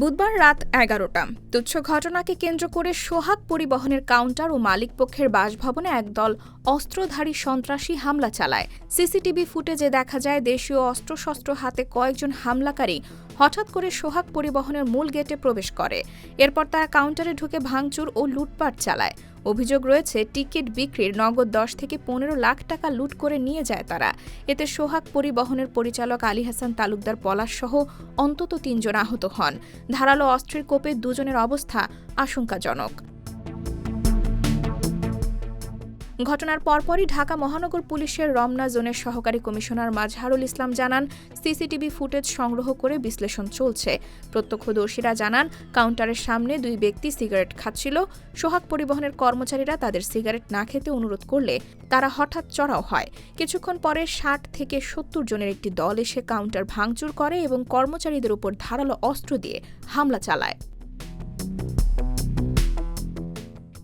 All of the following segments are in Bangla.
বুধবার রাত এগারোটা। তুচ্ছ ঘটনাকে কেন্দ্র করে সোহাগ পরিবহনের কাউন্টার ও মালিকপক্ষের বাসভবনে একদল অস্ত্রধারী সন্ত্রাসী হামলা চালায়। সিসিটিভি ফুটেজে দেখা যায়, দেশীয় অস্ত্রশস্ত্র হাতে কয়েকজন হামলাকারী হঠাৎ করে সোহাগ পরিবহনের মূল গেটে প্রবেশ করে। এরপর তারা কাউন্টারে ঢুকে ভাঙচুর ও লুটপাট চালায়। অভিযোগ রয়েছে, টিকিট বিক্রির নগদ দশ থেকে পনেরো লাখ টাকা লুট করে নিয়ে যায় তারা। এতে সোহাগ পরিবহনের পরিচালক আলী হাসান তালুকদার পলাশ সহ অন্তত তিনজন আহত হন। ধারালো অস্ত্রের কোপে দুজনের অবস্থা আশঙ্কাজনক। ঘটনার পরপরই ঢাকা মহানগর পুলিশের রমনা জোনের সহকারী কমিশনার মাজহারুল ইসলাম জানান, সিসিটিভি ফুটেজ সংগ্রহ করে বিশ্লেষণ চলছে। প্রত্যক্ষদর্শীরা জানান, কাউন্টারের সামনে দুই ব্যক্তি সিগারেট খাচ্ছিল। সোহাগ পরিবহনের কর্মচারীরা তাদের সিগারেট না খেতে অনুরোধ করলে তারা হঠাৎ চড়াও হয়। কিছুক্ষণ পরে ষাট থেকে সত্তর জনের একটি দল এসে কাউন্টার ভাঙচুর করে এবং কর্মচারীদের উপর ধারালো অস্ত্র দিয়ে হামলা চালায়।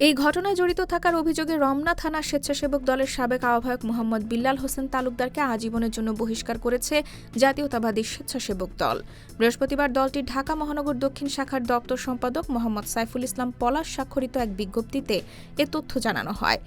এই ঘটনায় জড়িত থাকার অভিযোগে রমনা থানা স্বেচ্ছাসেবক দলের সাবেক আহ্বায়ক মোহাম্মদ বিল্লাল হোসেন তালুকদারকে আজীবনের জন্য বহিষ্কার করেছে জাতীয়তাবাদী স্বেচ্ছাসেবক দল। বৃহস্পতিবার দলটির ঢাকা মহানগর দক্ষিণ শাখার দপ্তর সম্পাদক মোহাম্মদ সাইফুল ইসলাম পলাশ স্বাক্ষরিত এক বিজ্ঞপ্তিতে এ তথ্য জানানো হয়।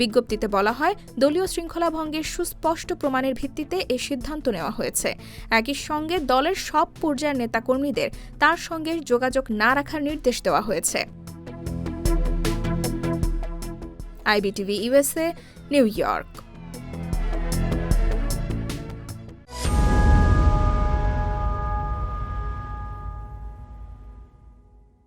বিজ্ঞপ্তিতে বলা হয়, দলীয় শৃঙ্খলা ভঙ্গের সুস্পষ্ট প্রমাণের ভিত্তিতে এ সিদ্ধান্ত নেওয়া হয়েছে। একই সঙ্গে দলের সব পর্যায়ের নেতাকর্মীদের তার সঙ্গে যোগাযোগ না রাখার নির্দেশ দেওয়া হয়েছে। IBTV USA New York.